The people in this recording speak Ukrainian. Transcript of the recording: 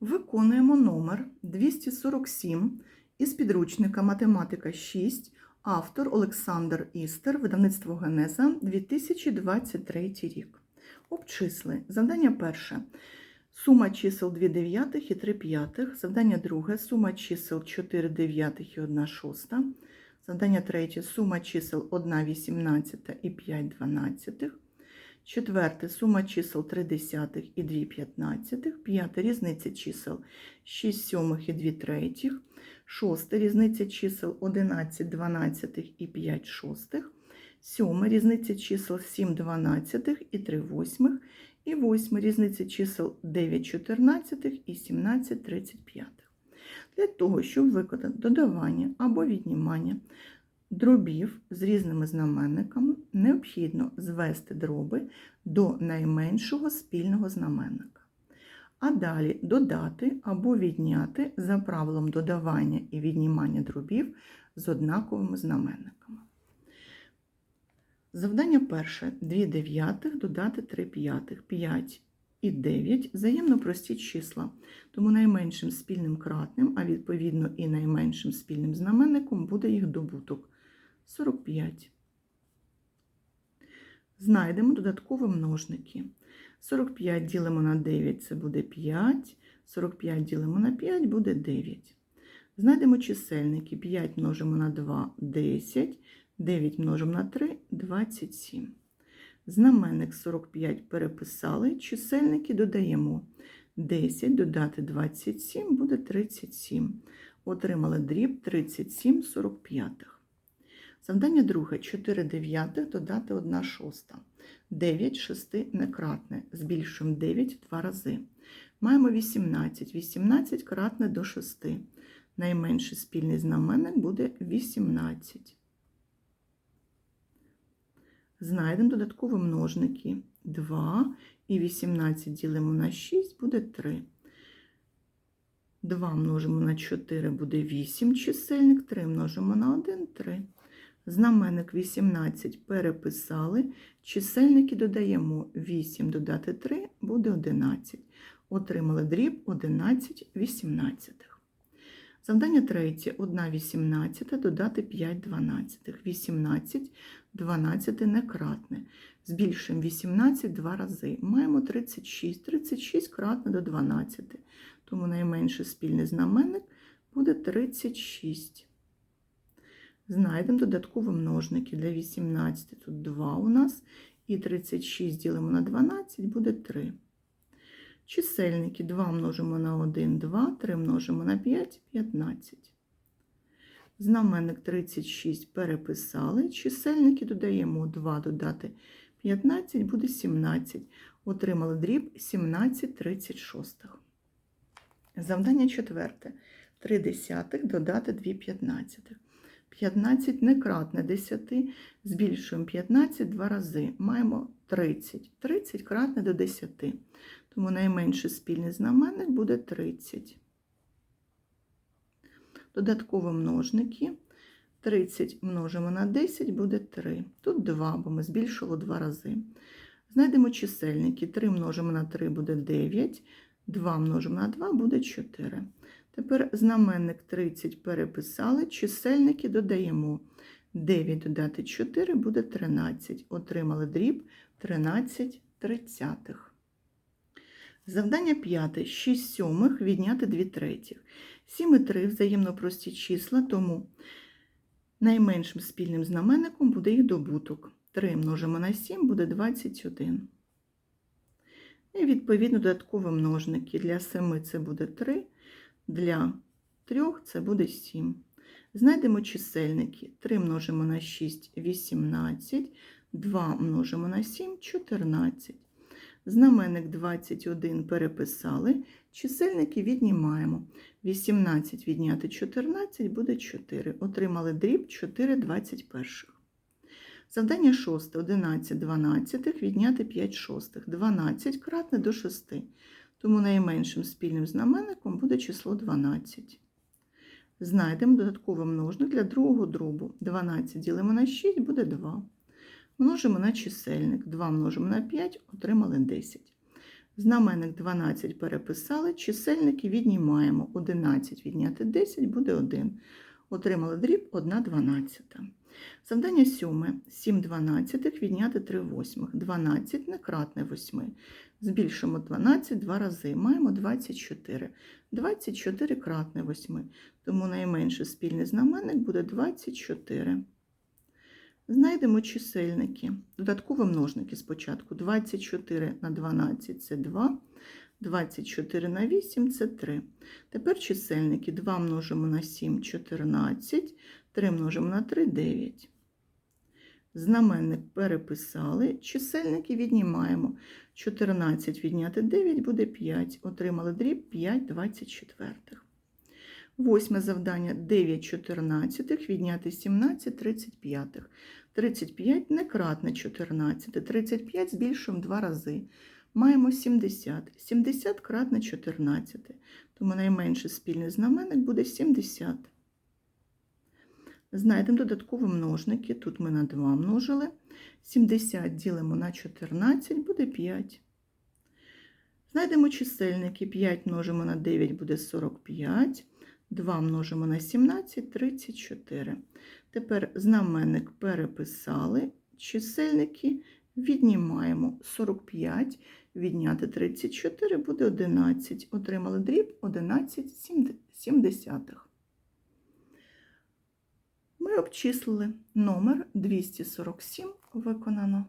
Виконуємо номер 247 із підручника Математика 6, автор Олександр Істер, видавництво Генеза 2023 рік. Обчисли. Завдання перше. Сума чисел 2 дев'ятих і 3 п'ятих. Завдання друге. Сума чисел 4 дев'ятих і 1 шоста. Завдання третє. Сума чисел 1 вісімнадцята і 5 дванадцятих. Четверте сума чисел 3 десятих і 2 п'ятнадцятих. П'яте різниця чисел 6 сьомих і 2 третіх. Шосте різниця чисел 11 дванадцятих і 5 шостих. Сьоме різниця чисел 7 дванадцятих і 3 восьмих. І восьме різниця чисел 9 чотирнадцятих і 17 тридцять п'ятих. Для того, щоб виконати додавання або віднімання дробів з різними знаменниками, необхідно звести дроби до найменшого спільного знаменника. А далі додати або відняти за правилом додавання і віднімання дробів з однаковими знаменниками. Завдання перше. 2 дев'ятих додати 3 п'ятих. 5 і 9 взаємно прості числа, тому найменшим спільним кратним, а відповідно і найменшим спільним знаменником буде їх добуток 45. Знайдемо додаткові множники. 45 ділимо на 9 це буде 5, 45 ділимо на 5 буде 9. Знайдемо чисельники 5 множимо на 2 10, 9 множимо на 3 27. Знаменник 45 переписали, чисельники додаємо 10 додати 27 буде 37. Отримали дріб 37 45. Завдання друге 4 дев'ятих додати 1 шоста. 9 шести некратне. Збільшуємо 9 в 2 рази. Маємо 18. 18 кратне до 6. Найменший спільний знаменник буде 18. Знайдемо додаткові множники 2 і 18 ділимо на 6 буде 3. 2 множимо на 4 буде 8 чисельник, 3 множимо на 1 3. Знаменник 18 переписали, чисельники додаємо 8 додати 3 буде 11. Отримали дріб 11 вісімнадцятих. Завдання третє. 1 18 додати 5 дванадцятих. 18 12 некратне. Збільшуємо 18 два рази. Маємо 36. 36 кратне до 12. Тому найменший спільний знаменник буде 36. Знайдемо додаткові множники для 18. Тут 2 у нас. І 36 ділимо на 12 буде 3. Чисельники 2 множимо на 1, 2, 3 множимо на 5, 15. Знаменник 36 переписали. Чисельники додаємо 2 додати 15 буде 17. Отримали дріб 17 36. Завдання четверте. 3 десятих додати 2 п'ятнадцятих. 15 некратне 10, збільшуємо 15 два рази. Маємо 30. 30 кратне до 10. Тому найменший спільний знаменник буде 30. Додаткові множники. 30 множимо на 10 буде 3. Тут 2, бо ми збільшили 2 рази. Знайдемо чисельники. 3 множимо на 3 буде 9, 2 множимо на 2 буде 4. Тепер знаменник 30 переписали, чисельники додаємо. 9 додати 4 буде 13. Отримали дріб 13 тридцятих. Завдання 5. 6 сьомих відняти 2 третіх. 7 і 3 взаємно прості числа, тому найменшим спільним знаменником буде їх добуток. 3 множимо на 7 буде 21. І відповідно додаткові множники. Для 7 це буде 3. Для 3 це буде 7. Знайдемо чисельники. 3 множимо на 6 18, 2 множимо на 7 14. Знаменник 21 переписали, чисельники віднімаємо. 18 відняти 14 буде 4. Отримали дріб 4 21. Завдання 6. 11 12 відняти 5 шостих. 12 кратне до 6. Тому найменшим спільним знаменником буде число 12. Знайдемо додатковий множник для другого дробу. 12 ділимо на 6 буде 2. Множимо на чисельник. 2 множимо на 5, отримали 10. Знаменник 12 переписали, чисельники віднімаємо. 11 відняти 10 буде 1. Отримали дріб 1 дванадцята. Завдання сьоме. 7 дванадцятих відняти 3 восьмих. 12 не кратне 8. Збільшимо 12 два рази. Маємо 24. 24 кратне 8. Тому найменший спільний знаменник буде 24. Знайдемо чисельники. Додаткові множники спочатку. 24 на 12 це 2. 24 на 8 це 3. Тепер чисельники 2 множимо на 7 14, 3 множимо на 3 9. Знаменник переписали, чисельники віднімаємо. 14 відняти 9 буде 5. Отримали дріб 5 24. Восьме завдання 9 14 відняти 17 35. 35 не кратне 14. 35 збільшуємо 2 рази. Маємо 70. 70 кратне 14. Тому найменший спільний знаменник буде 70. Знайдемо додаткові множники. Тут ми на 2 множили. 70 ділимо на 14 буде 5. Знайдемо чисельники. 5 множимо на 9 буде 45. 2 множимо на 17 34. Тепер знаменник переписали. Чисельники віднімаємо 45. Відняти 34 буде 11. Отримали дріб 11,7. Ми обчислили номер 247 виконано.